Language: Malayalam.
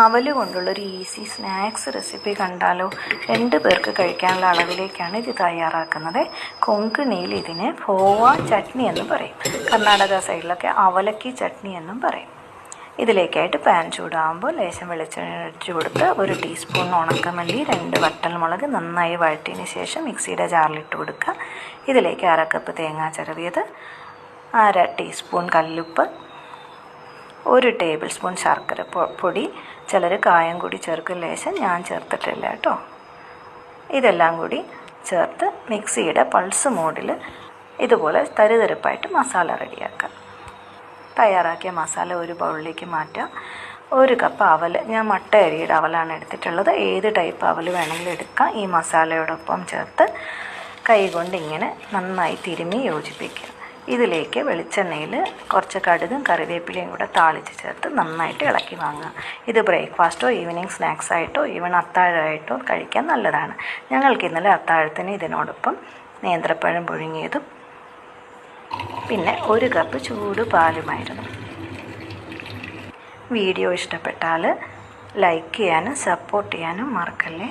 അവൽ കൊണ്ടുള്ളൊരു ഈസി സ്നാക്സ് റെസിപ്പി കണ്ടാലോ? രണ്ട് പേർക്ക് കഴിക്കാനുള്ള അളവിലേക്കാണ് ഇത് തയ്യാറാക്കുന്നത്. കൊങ്കണിയിൽ ഇതിന് ഫോവ ചട്നി എന്ന് പറയും. കർണാടക സൈഡിലൊക്കെ അവലക്കി ചട്നി എന്നും പറയും. ഇതിലേക്കായിട്ട് പാൻ ചൂടാകുമ്പോൾ ലേശം വെളിച്ചെണ്ണ ഒഴിച്ച് കൊടുത്ത് ഒരു ടീസ്പൂൺ ഉണക്കമല്ലി രണ്ട് വട്ടൽമുളക് നന്നായി വഴറ്റിയതിന് ശേഷം മിക്സിയുടെ ജാറിലിട്ട് കൊടുക്കുക. ഇതിലേക്ക് അര കപ്പ് തേങ്ങ അര ടീസ്പൂൺ കല്ലുപ്പ് ഒരു ടേബിൾ സ്പൂൺ ശർക്കര പൊടി ചിലർ കായം കൂടി ചേർക്കും ലേശം ഞാൻ ചേർത്തിട്ടില്ല കേട്ടോ. ഇതെല്ലാം കൂടി ചേർത്ത് മിക്സിയുടെ പൾസ് മോഡിൽ ഇതുപോലെ തരിതരിപ്പായിട്ട് മസാല റെഡിയാക്കാം തയ്യാറാക്കിയ മസാല ഒരു ബൗളിലേക്ക് മാറ്റുക ഒരു കപ്പ് അവൽ ഞാൻ മട്ട അരിയുടെ അവലാണ് എടുത്തിട്ടുള്ളത്. ഏത് ടൈപ്പ് അവൽ വേണമെങ്കിലും എടുക്കാം. ഈ മസാലയോടൊപ്പം ചേർത്ത് കൈകൊണ്ട് ഇങ്ങനെ നന്നായി തിരുമി യോജിപ്പിക്കുക. ഇതിലേക്ക് വെളിച്ചെണ്ണയിൽ കുറച്ച് കടുകും കറിവേപ്പിലയും കൂടെ താളിച്ച് ചേർത്ത് നന്നായിട്ട് ഇളക്കി വാങ്ങുക. ഇത് ബ്രേക്ക്ഫാസ്റ്റോ ഈവനിങ് സ്നാക്സായിട്ടോ ഈവൻ അത്താഴമായിട്ടോ കഴിക്കാൻ നല്ലതാണ്. ഞങ്ങൾക്ക് ഇന്നലെ അത്താഴത്തിന് ഇതിനോടൊപ്പം നേന്ത്രപ്പഴം പുഴുങ്ങിയതും പിന്നെ ഒരു കപ്പ് ചൂട് പാലുമായിരുന്നു. വീഡിയോ ഇഷ്ടപ്പെട്ടാൽ ലൈക്ക് ചെയ്യാനും സപ്പോർട്ട് ചെയ്യാനും മറക്കല്ലേ?